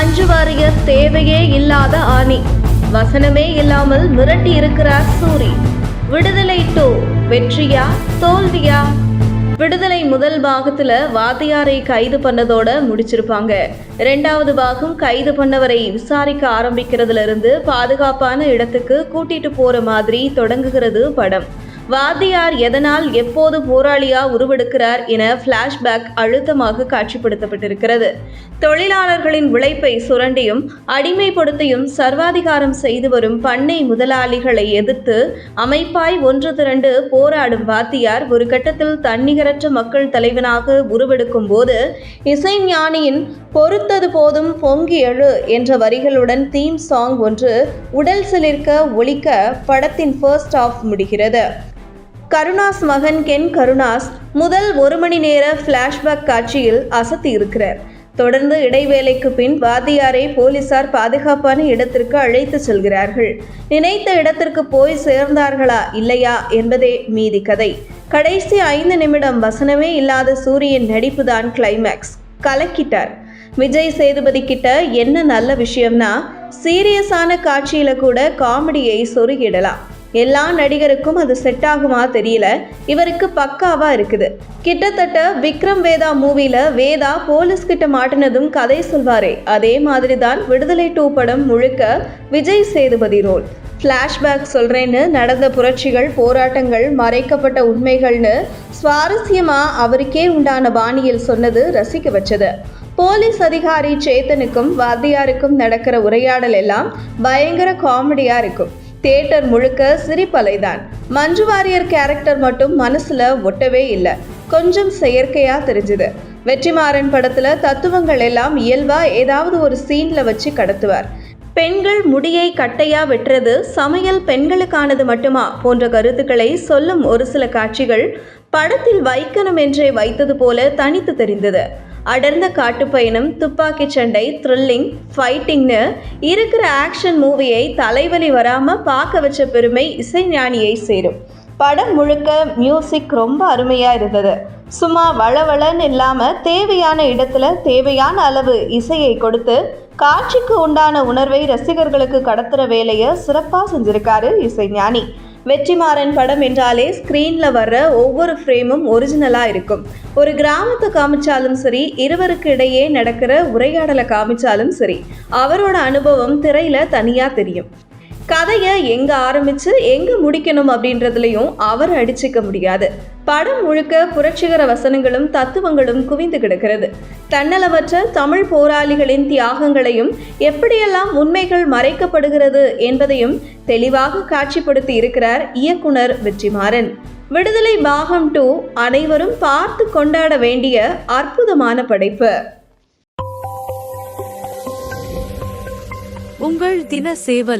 பஞ்சு வாரியர் தேவையே இல்லாத ஆணி. வசனமே இல்லாமல் மிரட்டி இருக்கிறார் சூரி. விடுதலை டூ வெற்றியா தோல்வியா? விடுதலை முதல் பாகத்துல வாத்தியாரை கைது பண்ணதோட முடிச்சிருப்பாங்க. ரெண்டாவது பாகம் கைது பண்ணவரை விசாரிக்க ஆரம்பிக்கிறதுல இருந்து பாதுகாப்பான இடத்துக்கு கூட்டிட்டு போற மாதிரி தொடங்குகிறது படம். வாத்தியார் எதனால் எப்போது போராளியா உருவெடுக்கிறார் என பிளாஷ்பேக் அழுத்தமாக காட்சிப்படுத்தப்பட்டிருக்கிறது. தொழிலாளர்களின் உழைப்பை சுரண்டியும் அடிமைப்படுத்தியும் சர்வாதிகாரம் செய்து வரும் பண்ணை முதலாளிகளை எதிர்த்து அமைப்பாய் ஒன்று திரண்டு போராடும் வாத்தியார் ஒரு கட்டத்தில் தன்னிகரற்ற மக்கள் தலைவனாக உருவெடுக்கும் போது இசைஞானியின் பொறுத்தது போதும் பொங்கி எழு என்ற வரிகளுடன் தீம் சாங் ஒன்று உடல் சிலிர்க்க ஒழிக்க படத்தின் ஃபர்ஸ்ட் ஆஃப் முடிகிறது. கருணாஸ் மகன் கென் கருணாஸ் முதல் ஒரு மணி நேர ஃப்ளாஷ்பேக் காட்சியில் அசத்தி இருக்கிறார். தொடர்ந்து இடைவேளைக்கு பின் வாத்தியாரை போலீசார் பாதுகாப்பான இடத்திற்கு அழைத்து செல்கிறார்கள். நினைத்த இடத்திற்கு போய் சேர்ந்தார்களா இல்லையா என்பதே மீதி கதை. கடைசி ஐந்து நிமிடம் வசனமே இல்லாத சூரியன் நடிப்புதான் கிளைமேக்ஸ் கலக்கிட்டார். விஜய் சேதுபதி கிட்ட என்ன நல்ல விஷயம்னா சீரியஸான காட்சியில கூட காமெடியை சொருகிடலாம். எல்லா நடிகருக்கும் அது செட் ஆகுமா தெரியல. இவருக்கு பக்காவா இருக்குது. கிட்டத்தட்ட விக்ரம் வேதா மூவில வேதா போலீஸ் கிட்ட மாட்டினதும் கதை சொல்வாரே. அதே மாதிரி தான் விடுதலை டூ படம் முழுக்க விஜய் சேதுபதி ரோல். ஃப்ளாஷ்பேக் சொல்றேன்னு நடந்த புரட்சிகள் போராட்டங்கள் மறைக்கப்பட்ட உண்மைகள்னு சுவாரஸ்யமா அவருக்கே உண்டான பாணியில் சொன்னது ரசிக்க வச்சது. போலீஸ் அதிகாரி சேத்தனுக்கும் வாத்தியாருக்கும் நடக்கிற உரையாடல் எல்லாம் பயங்கர காமெடியா இருக்கும். தியேட்டர் முழுக்க சிரிப்பலைதான். மஞ்சு வாரியர் கேரக்டர் மட்டும் மனசுல ஒட்டவே இல்லை. கொஞ்சம் செயற்கையா தெரிஞ்சுது. வெற்றிமாறன் படத்துல தத்துவங்கள் எல்லாம் இயல்பா ஏதாவது ஒரு சீன்ல வச்சு கடத்துவார். பெண்கள் முடியை கட்டையா வெட்டுறது சமையல் பெண்களுக்கானது மட்டுமா போன்ற கருத்துக்களை சொல்லும் ஒரு சில காட்சிகள் படத்தில் வைக்கணும் என்றே வைத்தது போல தனித்து தெரிந்தது. அடர்ந்த காட்டுப்பயணம் துப்பாக்கி சண்டை த்ரில்லிங் ஃபைட்டிங்னு இருக்கிற ஆக்ஷன் மூவியை தலைவலி வராமல் பார்க்க வச்ச பெருமை இசைஞானியை சேரும். படம் முழுக்க மியூசிக் ரொம்ப அருமையாக இருந்தது. சும்மா வளவளன்னு இல்லாமல் தேவையான இடத்துல தேவையான அளவு இசையை கொடுத்து காட்சிக்கு உண்டான உணர்வை ரசிகர்களுக்கு கடத்துகிற வேலையை சிறப்பாக செஞ்சிருக்காரு இசைஞானி வெற்றிமாறன் படம் என்றாலே ஸ்க்ரீனில் வர்ற ஒவ்வொரு ஃப்ரேமும் ஒரிஜினலாக இருக்கும். ஒரு கிராமத்தை காமிச்சாலும் சரி இருவருக்கு இடையே நடக்கிற உரையாடலை காமிச்சாலும் சரி அவரோட அனுபவம் திரையில் தனியாக தெரியும். கதையை எங்க ஆரம்பிச்சு எங்க முடிக்கணும் அப்படின்றதுலயும் அவர் அடிச்சுக்க முடியாது. படம் முழுக்க புரட்சிகர வசனங்களும் தத்துவங்களும் குவிந்து கிடக்கிறது. தன்னலவற்ற தமிழ் போராளிகளின் தியாகங்களையும் எப்படியெல்லாம் உண்மைகள் மறைக்கப்படுகிறது என்பதையும் தெளிவாக காட்சிப்படுத்தி இருக்கிறார் இயக்குனர் வெற்றிமாறன். விடுதலை பாகம் டூ அனைவரும் பார்த்து கொண்டாட வேண்டிய அற்புதமான படைப்பு. உங்கள் தின சேவல்